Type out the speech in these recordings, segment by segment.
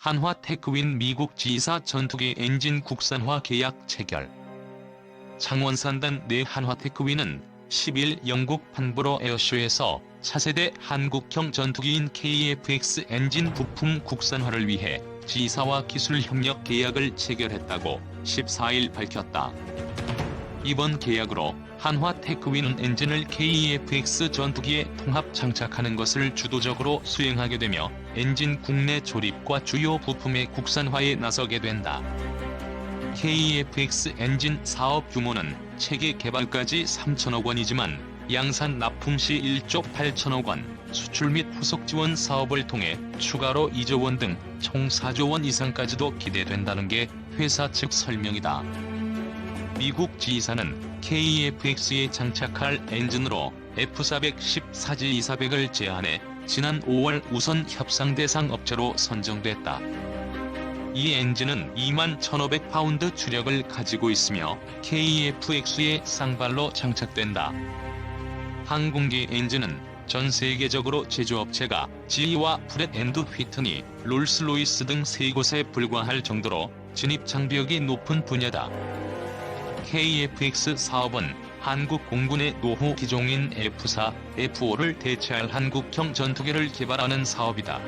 한화 테크윈 미국 지사 전투기 엔진 국산화 계약 체결. 창원산단 내 한화 테크윈은 10일 영국 판브로 에어쇼에서 차세대 한국형 전투기인 KFX 엔진 부품 국산화를 위해 지사와 기술 협력 계약을 체결했다고 14일 밝혔다. 이번 계약으로 한화 테크윈은 엔진을 KFX 전투기에 통합 장착하는 것을 주도적으로 수행하게 되며 엔진 국내 조립과 주요 부품의 국산화에 나서게 된다. KFX 엔진 사업 규모는 체계 개발까지 3천억 원이지만 양산 납품 시 1조 8천억 원, 수출 및 후속 지원 사업을 통해 추가로 2조 원 등 총 4조 원 이상까지도 기대된다는 게 회사 측 설명이다. 미국 지사는 KFX에 장착할 엔진으로 F410 사지 2400을 제안해 지난 5월 우선 협상 대상 업체로 선정됐다. 이 엔진은 2만 1500파운드 추력을 가지고 있으며 KFX의 쌍발로 장착된다. 항공기 엔진은 전 세계적으로 제조업체가 GE와 프렛 앤드 휘트니, 롤스로이스 등 세 곳에 불과할 정도로 진입 장벽이 높은 분야다. KFX 사업은 한국 공군의 노후 기종인 F4, F5를 대체할 한국형 전투기를 개발하는 사업이다.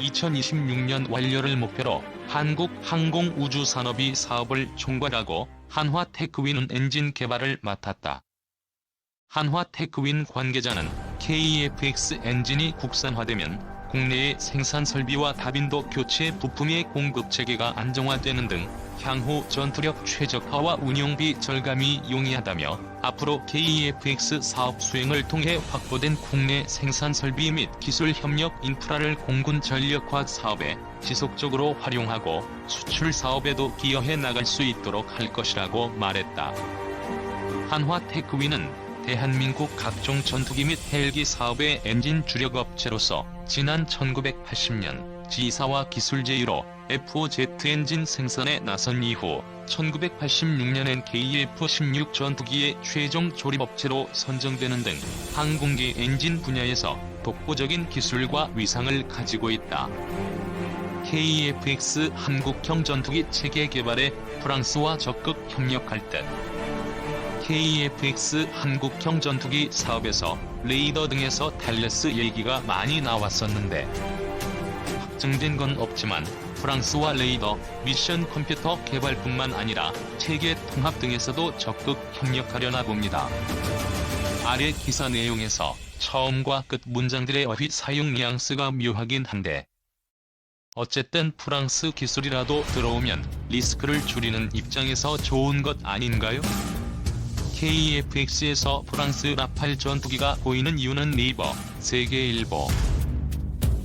2026년 완료를 목표로 한국 항공우주산업이 사업을 총괄하고 한화 테크윈은 엔진 개발을 맡았다. 한화 테크윈 관계자는 KFX 엔진이 국산화되면 국내의 생산 설비와 다빈도 교체 부품의 공급 체계가 안정화되는 등 향후 전투력 최적화와 운용비 절감이 용이하다며 앞으로 KFX 사업 수행을 통해 확보된 국내 생산 설비 및 기술 협력 인프라를 공군 전력화 사업에 지속적으로 활용하고 수출 사업에도 기여해 나갈 수 있도록 할 것이라고 말했다. 한화 테크윈은 대한민국 각종 전투기 및 헬기 사업의 엔진 주력 업체로서 지난 1980년 지사와 기술 제휴로 F5Z 엔진 생산에 나선 이후 1986년엔 KF-16 전투기의 최종 조립업체로 선정되는 등 항공기 엔진 분야에서 독보적인 기술과 위상을 가지고 있다. KF-X 한국형 전투기 체계 개발에 프랑스와 적극 협력할 듯. KF-X 한국형 전투기 사업에서 레이더 등에서 탈레스 얘기가 많이 나왔었는데 확정된 건 없지만 프랑스와 레이더, 미션 컴퓨터 개발뿐만 아니라 체계 통합 등에서도 적극 협력하려나 봅니다. 아래 기사 내용에서 처음과 끝 문장들의 어휘 사용 뉘앙스가 묘하긴 한데 어쨌든 프랑스 기술이라도 들어오면 리스크를 줄이는 입장에서 좋은 것 아닌가요? KFX에서 프랑스 라팔 전투기가 보이는 이유는 네이버, 세계일보.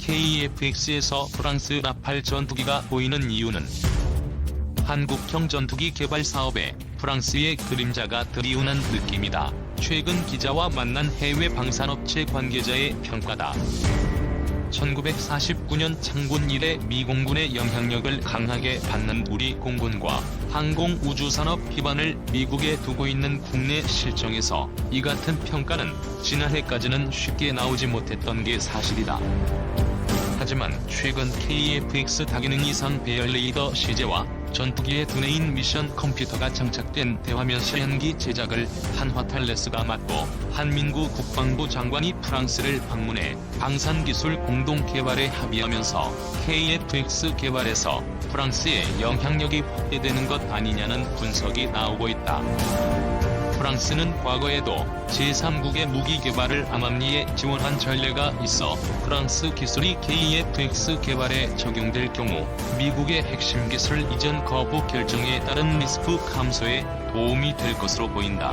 KFX에서 프랑스 라팔 전투기가 보이는 이유는 한국형 전투기 개발 사업에 프랑스의 그림자가 드리운한 느낌이다. 최근 기자와 만난 해외 방산업체 관계자의 평가다. 1949년 창군 이래 미 공군의 영향력을 강하게 받는 우리 공군과 항공우주산업 기반을 미국에 두고 있는 국내 실정에서 이 같은 평가는 지난해까지는 쉽게 나오지 못했던 게 사실이다. 하지만 최근 KFX 다기능 이상 배열 레이더 시제와 전투기의 두뇌인 미션 컴퓨터가 장착된 대화면 시연기 제작을 한화탈레스가 맡고 한민구 국방부 장관이 프랑스를 방문해 방산기술 공동 개발에 합의하면서 KFX 개발에서 프랑스의 영향력이 확대되는 것 아니냐는 분석이 나오고 있다. 프랑스는 과거에도 제3국의 무기 개발을 암암리에 지원한 전례가 있어 프랑스 기술이 KFX 개발에 적용될 경우 미국의 핵심 기술 이전 거부 결정에 따른 리스크 감소에 도움이 될 것으로 보인다.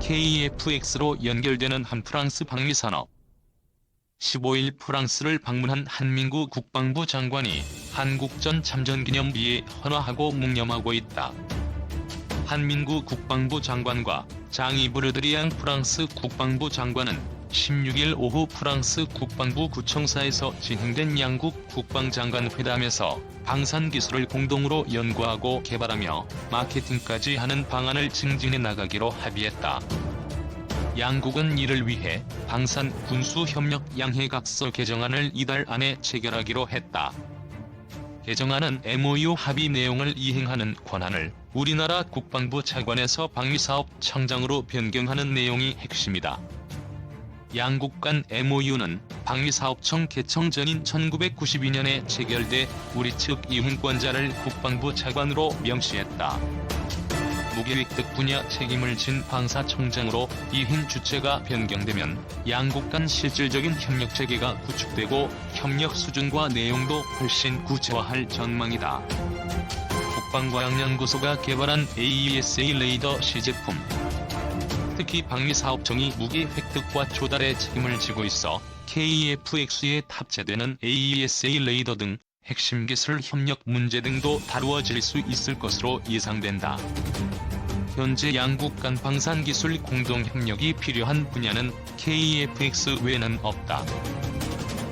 KFX로 연결되는 한 프랑스 방위산업 15일 프랑스를 방문한 한민구 국방부 장관이 한국전 참전기념비에 헌화하고 묵념하고 있다. 한민구 국방부 장관과 장이 브르드리앙 프랑스 국방부 장관은 16일 오후 프랑스 국방부 구청사에서 진행된 양국 국방장관 회담에서 방산 기술을 공동으로 연구하고 개발하며 마케팅까지 하는 방안을 증진해 나가기로 합의했다. 양국은 이를 위해 방산 군수 협력 양해각서 개정안을 이달 안에 체결하기로 했다. 개정안은 MOU 합의 내용을 이행하는 권한을 우리나라 국방부 차관에서 방위사업 청장으로 변경하는 내용이 핵심이다. 양국 간 MOU는 방위사업청 개청 전인 1992년에 체결돼 우리 측 이행권자를 국방부 차관으로 명시했다. 무기획득 분야 책임을 진 방사청장으로 이행 주체가 변경되면 양국 간 실질적인 협력 체계가 구축되고 협력 수준과 내용도 훨씬 구체화할 전망이다. 국방과학연구소가 개발한 AESA 레이더 시제품 특히 방위사업청이 무기 획득과 조달에 책임을 지고 있어 KFX에 탑재되는 AESA 레이더 등 핵심 기술 협력 문제 등도 다루어질 수 있을 것으로 예상된다. 현재 양국 간 방산기술 공동협력이 필요한 분야는 KFX 외에는 없다.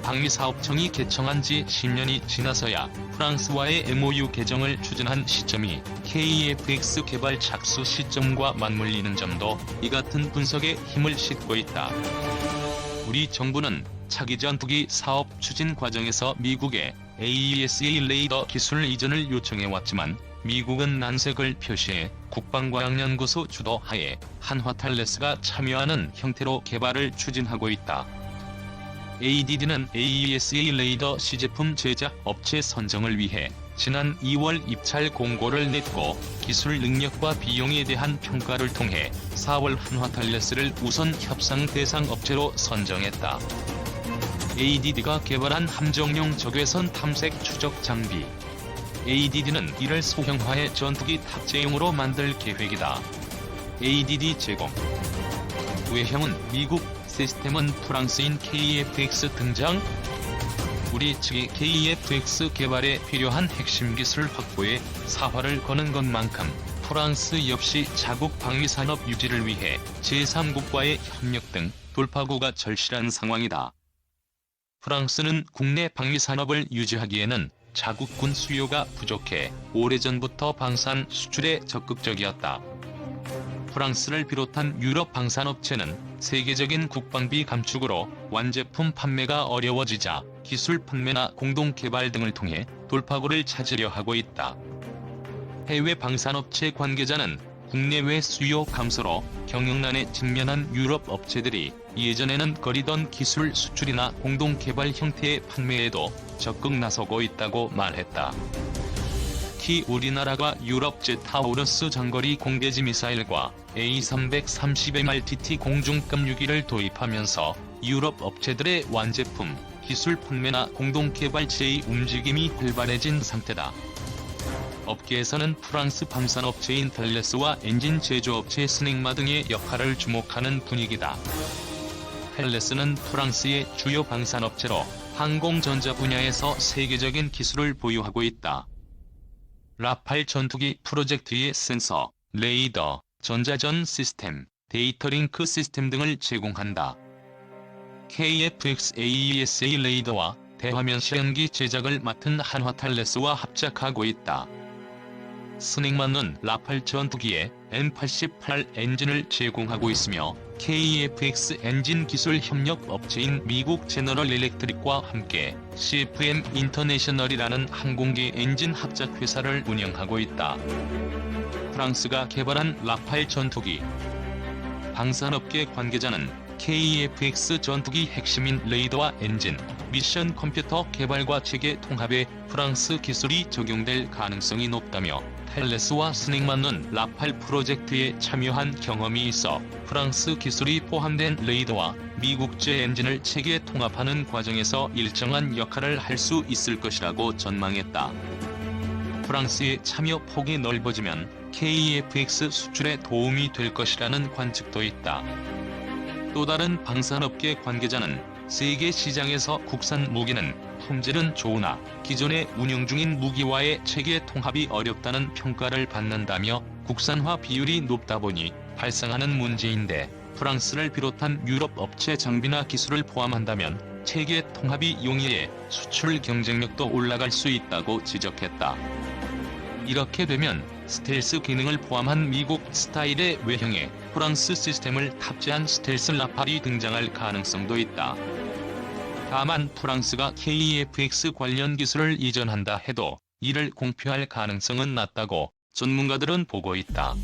방위사업청이 개청한 지 10년이 지나서야 프랑스와의 MOU 개정을 추진한 시점이 KFX 개발 착수 시점과 맞물리는 점도 이 같은 분석에 힘을 싣고 있다. 우리 정부는 차기 전투기 사업 추진 과정에서 미국에 AESA 레이더 기술 이전을 요청해왔지만 미국은 난색을 표시해 국방과학연구소 주도하에 한화탈레스가 참여하는 형태로 개발을 추진하고 있다. ADD는 AESA 레이더 시제품 제작 업체 선정을 위해 지난 2월 입찰 공고를 냈고 기술 능력과 비용에 대한 평가를 통해 4월 한화탈레스를 우선 협상 대상 업체로 선정했다. ADD가 개발한 함정용 적외선 탐색 추적 장비 ADD는 이를 소형화해 전투기 탑재용으로 만들 계획이다. ADD 제공 외형은 미국, 시스템은 프랑스인 KFX 등장 우리 측이 KFX 개발에 필요한 핵심 기술 확보에 사활을 거는 것만큼 프랑스 역시 자국 방위산업 유지를 위해 제3국과의 협력 등 돌파구가 절실한 상황이다. 프랑스는 국내 방위산업을 유지하기에는 자국군 수요가 부족해 오래전부터 방산 수출에 적극적이었다. 프랑스를 비롯한 유럽 방산업체는 세계적인 국방비 감축으로 완제품 판매가 어려워지자 기술 판매나 공동 개발 등을 통해 돌파구를 찾으려 하고 있다. 해외 방산업체 관계자는 국내외 수요 감소로 경영난에 직면한 유럽 업체들이 예전에는 거리던 기술 수출이나 공동 개발 형태의 판매에도 적극 나서고 있다고 말했다. 특히 우리나라가 유럽 제타우러스 장거리 공대지 미사일과 A330MRTT 공중급 유기를 도입하면서 유럽 업체들의 완제품, 기술 판매나 공동 개발 체의 움직임이 활발해진 상태다. 업계에서는 프랑스 방산업체인 텔레스와 엔진 제조업체 스넥마 등의 역할을 주목하는 분위기다. 헬레스는 프랑스의 주요 방산업체로 항공전자 분야에서 세계적인 기술을 보유하고 있다. 라팔 전투기 프로젝트의 센서, 레이더, 전자전 시스템, 데이터 링크 시스템 등을 제공한다. KFX AESA 레이더와 대화면 시연기 제작을 맡은 한화탈레스와 합작하고 있다. 스넥만은 라팔 전투기에 M88 엔진을 제공하고 있으며 KFX 엔진 기술 협력 업체인 미국 제너럴 일렉트릭과 함께 CFM 인터내셔널이라는 항공기 엔진 합작 회사를 운영하고 있다. 프랑스가 개발한 라팔 전투기 방산업계 관계자는 KFX 전투기 핵심인 레이더와 엔진, 미션 컴퓨터 개발과 체계 통합에 프랑스 기술이 적용될 가능성이 높다며 텔레스와 스넥만은 라팔 프로젝트에 참여한 경험이 있어 프랑스 기술이 포함된 레이더와 미국제 엔진을 체계 통합하는 과정에서 일정한 역할을 할 수 있을 것이라고 전망했다. 프랑스의 참여 폭이 넓어지면 KFX 수출에 도움이 될 것이라는 관측도 있다. 또 다른 방산업계 관계자는 세계 시장에서 국산 무기는 품질은 좋으나 기존에 운영 중인 무기와의 체계 통합이 어렵다는 평가를 받는다며 국산화 비율이 높다 보니 발생하는 문제인데 프랑스를 비롯한 유럽 업체 장비나 기술을 포함한다면 체계 통합이 용이해 수출 경쟁력도 올라갈 수 있다고 지적했다. 이렇게 되면 스텔스 기능을 포함한 미국 스타일의 외형에 프랑스 시스템을 탑재한 스텔스 라팔이 등장할 가능성도 있다. 다만 프랑스가 KF-X 관련 기술을 이전한다 해도 이를 공표할 가능성은 낮다고 전문가들은 보고 있다.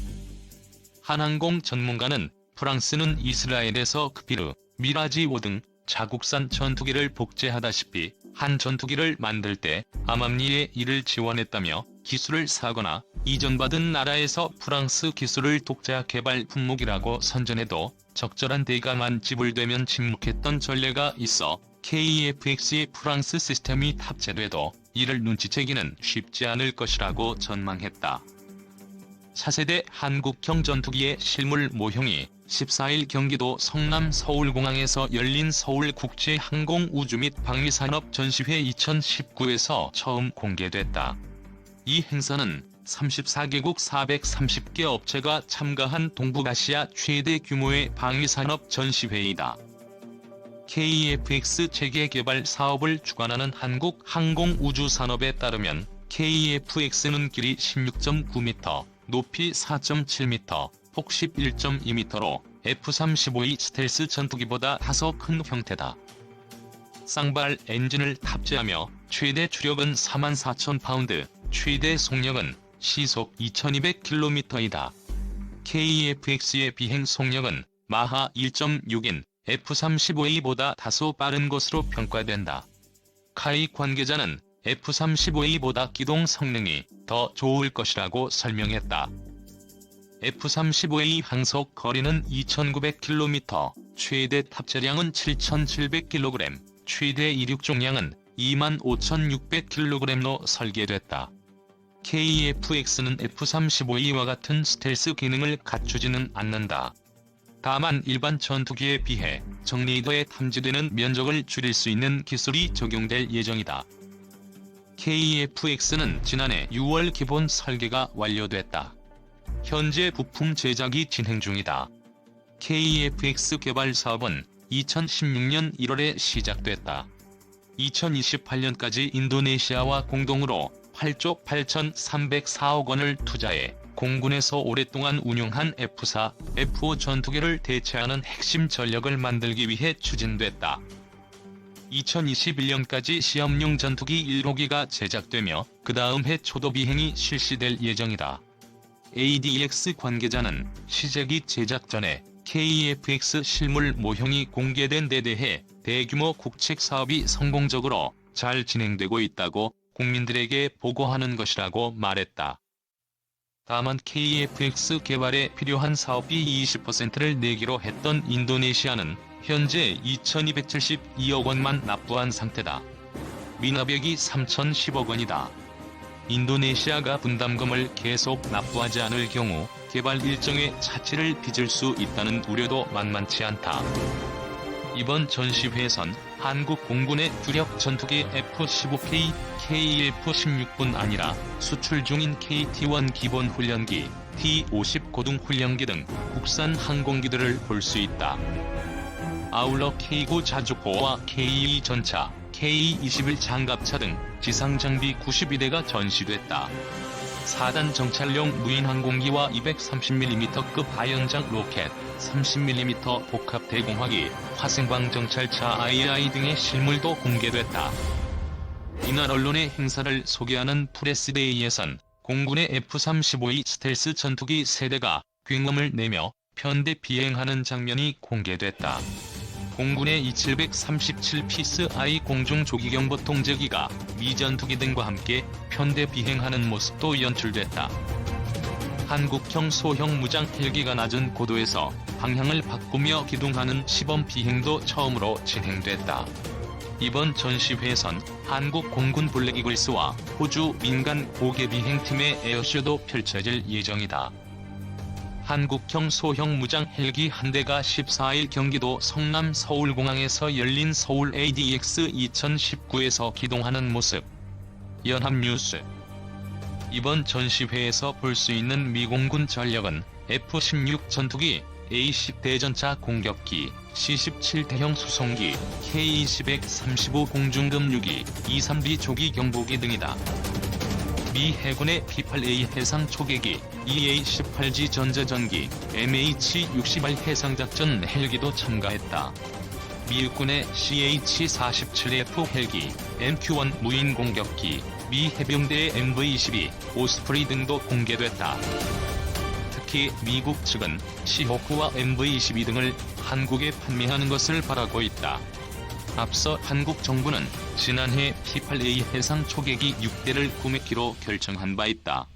한항공 전문가는 프랑스는 이스라엘에서 크피르, 미라지 5 등 자국산 전투기를 복제하다시피 한 전투기를 만들 때 암암리에 이를 지원했다며 기술을 사거나 이전받은 나라에서 프랑스 기술을 독자 개발 품목이라고 선전해도 적절한 대가만 지불되면 침묵했던 전례가 있어 KF-X의 프랑스 시스템이 탑재돼도 이를 눈치채기는 쉽지 않을 것이라고 전망했다. 차세대 한국형 전투기의 실물 모형이 14일 경기도 성남 서울공항에서 열린 서울국제항공우주 및 방위산업 전시회 2019에서 처음 공개됐다. 이 행사는 34개국 430개 업체가 참가한 동북아시아 최대 규모의 방위산업 전시회이다. KF-X 체계 개발 사업을 주관하는 한국항공우주산업에 따르면 KF-X는 길이 16.9m, 높이 4.7m, 폭 11.2m로 F-35의 스텔스 전투기보다 다소 큰 형태다. 쌍발 엔진을 탑재하며 최대 추력은 44,000파운드, 최대 속력은 시속 2200km이다. KF-X의 비행 속력은 마하 1.6인 F-35A보다 다소 빠른 것으로 평가된다. 카이 관계자는 F-35A보다 기동 성능이 더 좋을 것이라고 설명했다. F-35A 항속 거리는 2,900km, 최대 탑재량은 7,700kg, 최대 이륙重量은 25,600kg로 설계됐다. KF-X는 F-35A와 같은 스텔스 기능을 갖추지는 않는다. 다만 일반 전투기에 비해 정리도에 탐지되는 면적을 줄일 수 있는 기술이 적용될 예정이다. KF-X는 지난해 6월 기본 설계가 완료됐다. 현재 부품 제작이 진행 중이다. KF-X 개발 사업은 2016년 1월에 시작됐다. 2028년까지 인도네시아와 공동으로 8조 8,304억 원을 투자해 공군에서 오랫동안 운용한 F4, F5 전투기를 대체하는 핵심 전력을 만들기 위해 추진됐다. 2021년까지 시험용 전투기 1호기가 제작되며 그 다음 해 초도 비행이 실시될 예정이다. ADX 관계자는 시제기 제작 전에 KF-X 실물 모형이 공개된 데 대해 대규모 국책 사업이 성공적으로 잘 진행되고 있다고 국민들에게 보고하는 것이라고 말했다. 다만 KF-X 개발에 필요한 사업비 20%를 내기로 했던 인도네시아는 현재 2272억 원만 납부한 상태다. 미납액이 3010억 원이다. 인도네시아가 분담금을 계속 납부하지 않을 경우 개발 일정의 차질을 빚을 수 있다는 우려도 만만치 않다. 이번 전시회에선 한국 공군의 주력 전투기 F-15K, KF-16분 아니라 수출 중인 KT-1 기본 훈련기, T-50 고등 훈련기 등 국산 항공기들을 볼 수 있다. 아울러 K9 자주포와 K2 전차, K21 장갑차 등 지상 장비 92대가 전시됐다. 4단 정찰용 무인 항공기와 230mm급 하연장 로켓, 30mm 복합 대공화기, 화생방 정찰차 II 등의 실물도 공개됐다. 이날 언론의 행사를 소개하는 프레스데이에선 공군의 F-35의 스텔스 전투기 세대가 굉음을 내며 편대 비행하는 장면이 공개됐다. 공군의 2737피스 I 공중 조기경보 통제기가 미 전투기 등과 함께 편대 비행하는 모습도 연출됐다. 한국형 소형 무장 헬기가 낮은 고도에서 방향을 바꾸며 기둥하는 시범 비행도 처음으로 진행됐다. 이번 전시회에선 한국 공군 블랙이글스와 호주 민간 고개 비행팀의 에어쇼도 펼쳐질 예정이다. 한국형 소형 무장 헬기 한 대가 14일 경기도 성남 서울공항에서 열린 서울 ADX 2019에서 기동하는 모습. 연합뉴스 이번 전시회에서 볼 수 있는 미공군 전력은 F-16 전투기, A-10 대전차 공격기, C-17 대형 수송기, K-200-35 공중급류기, E-3B 조기 경보기 등이다. 미 해군의 P-8A 해상 초계기, EA-18G 전자전기, MH-60R 해상작전 헬기도 참가했다. 미국군의 CH-47F 헬기, MQ-1 무인 공격기, 미 해병대의 MV-22, 오스프리 등도 공개됐다. 특히 미국 측은 시호크와 MV-22 등을 한국에 판매하는 것을 바라고 있다. 앞서 한국 정부는 지난해 P-8A 해상 초계기 6대를 구매키로 결정한 바 있다.